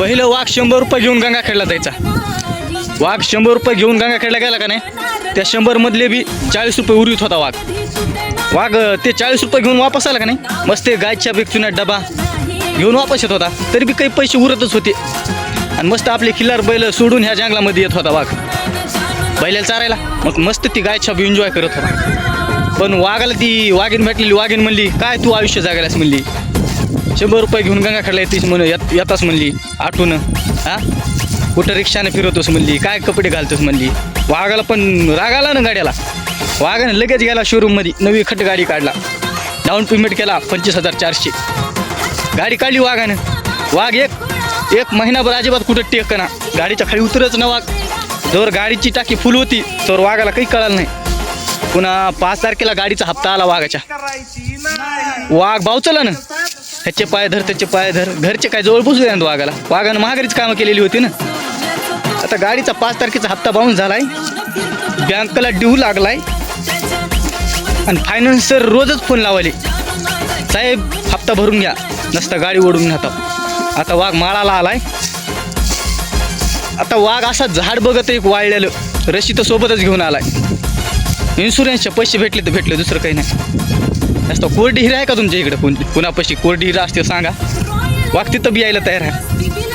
पहिलं वाघ शंभर रुपये घेऊन गंगाखेडला जायचा. वाघ शंभर रुपये घेऊन गंगाखेडला गेला का नाही? त्या शंभरमधले बी चाळीस रुपये उरवीत होता वाघ. वाघ ते चाळीस रुपये घेऊन वापस आला का नाही? मस्त ते गायच्या बेकचुना डबा घेऊन वापस येत होता. तरी बी काही पैसे उरतच होते. आणि मस्त आपले किल्लार बैल सोडून ह्या जंगलामध्ये येत होता वाघ. बैलाला चारायला. मग मस्त ती गायछाप एन्जॉय करत होता. पण वाघाला ती वाघीन भेटलेली वाघीन म्हणली काय तू आयुष्य जागायलास? म्हणली. शंभर रुपये घेऊन गंगाखेडला येतेस म्हण येत येतास म्हणली आठवून हा? कुठं रिक्षाने फिरवतोस म्हणली काय कपडे घालतोस म्हणली. वाघाला पण राग आला ना गाड्याला. वाघाने लगेच गेला शोरूममध्ये नवी खट गाडी काढला. डाऊन पेमेंट केला पंचवीस हजार चारशे. गाडी काढली वाघानं. वाघ एक एक महिनाभर अजिबात कुठं टेक ना गाडीच्या खाली उतरच ना वाघ. जर गाडीची टाकी फुल होती तर वाघाला काही कळालं नाही. पुन्हा पाच तारखेला गाडीचा हप्ता आला वाघाच्या. वाघ भावचला ना. ह्याचे पाय धर त्याचे पाय धर. घरचे काय जवळ पोचले ना वाघाला. वाघानं महागारीच कामं केलेली होती ना. आता गाडीचा पाच तारखेचा हप्ता बाउन्स झालाय. बँकला ड्यू लागलाय. आणि फायनान्सर रोजच फोन लावाले साहेब हप्ता भरून घ्या. नसता गाडी ओढून घ्या आता वाघ माळाला आलाय. आता वाघ असा झाड बघत एक वाळलेलं. रशी तर सोबतच घेऊन आलाय. इन्शुरन्सचे पैसे भेटले तर भेटले दुसरं काही नाही. जास्त कोरडी हिरा आहे का तुमच्या इकडे? कोण कुणापाशी कोरडी हिरा असते सांगा. वागती तिथं बी यायला तयार आहे.